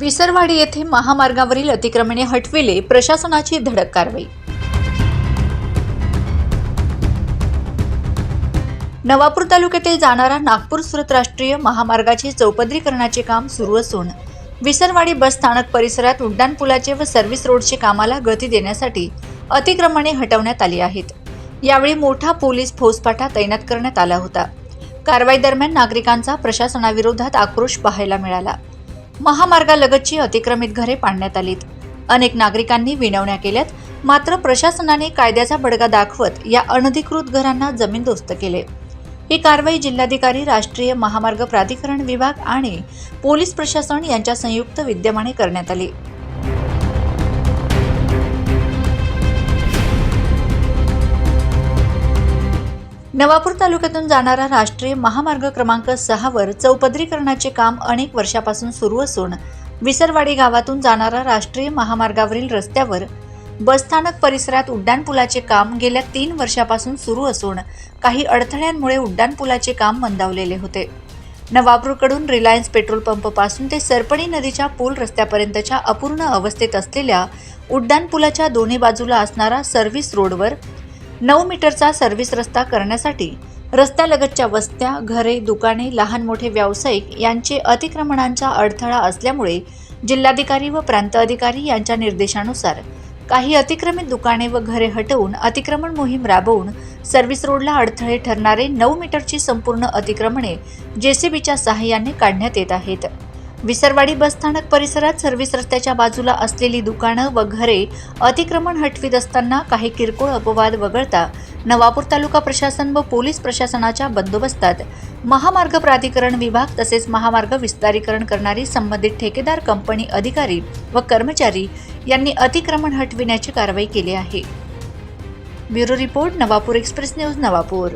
विसरवाडी येथे महामार्गावरील अतिक्रमणे हटविले प्रशासनाची धडक कारवाई. नवापूर तालुक्यातील जाणारा नागपूर सुरत राष्ट्रीय महामार्गाचे चौपदरीकरणाचे काम सुरू असून विसरवाडी बस स्थानक परिसरात उड्डाणपुलाचे व सर्व्हिस रोडचे कामाला गती देण्यासाठी अतिक्रमणे हटवण्यात आली आहेत. यावेळी मोठा पोलीस फौजपाठा तैनात करण्यात आला होता. कारवाई दरम्यान नागरिकांचा प्रशासनाविरोधात आक्रोश पाहायला मिळाला. महामार्गालगतची अतिक्रमित घरे पाडण्यात आलीत. अनेक नागरिकांनी विनवण्या केल्यात मात्र प्रशासनाने कायद्याचा बडगा दाखवत या अनधिकृत घरांना जमीनदोस्त केले. ही कारवाई जिल्हाधिकारी राष्ट्रीय महामार्ग प्राधिकरण विभाग आणि पोलीस प्रशासन यांच्या संयुक्त विद्यमाने करण्यात आली. नवापूर तालुक्यातून जाणारा राष्ट्रीय महामार्ग क्रमांक सहावर चौपदरीकरणाचे काम अनेक वर्षापासून सुरू असून विसरवाडी गावातून जाणारा राष्ट्रीय महामार्गावरील रस्त्यावर बसस्थानक परिसरात उड्डाणपुलाचे काम गेल्या तीन वर्षापासून सुरू असून काही अडथळ्यांमुळे उड्डाणपुलाचे काम मंदावलेले होते. नवापूरकडून रिलायन्स पेट्रोल पंपपासून ते सरपणी नदीच्या पूल रस्त्यापर्यंतच्या अपूर्ण अवस्थेत असलेल्या उड्डाणपुलाच्या दोन्ही बाजूला असणारा सर्व्हिस रोडवर नऊ मीटरचा सर्व्हिस रस्ता करण्यासाठी रस्त्यालगतच्या वस्त्या घरे दुकाने लहान मोठे व्यावसायिक यांचे अतिक्रमणांचा अडथळा असल्यामुळे जिल्हाधिकारी व प्रांत अधिकारी यांच्या निर्देशानुसार काही अतिक्रमित दुकाने व घरे हटवून अतिक्रमण मोहीम राबवून सर्व्हिस रोडला अडथळे ठरणारे नऊ मीटरची संपूर्ण अतिक्रमणे जेसीबीच्या सहाय्याने काढण्यात येत आहेत. विसरवाडी बसस्थानक परिसरात सर्व्हिस रस्त्याच्या बाजूला असलेली दुकानं व घरे अतिक्रमण हटवीत असताना काही किरकोळ अपवाद वगळता नवापूर तालुका प्रशासन व पोलीस प्रशासनाच्या बंदोबस्तात महामार्ग प्राधिकरण विभाग तसेच महामार्ग विस्तारीकरण करणारी संबंधित ठेकेदार कंपनी अधिकारी व कर्मचारी यांनी अतिक्रमण हटविण्याची कारवाई केली आहे. Bureau report Navapur express news Navapur.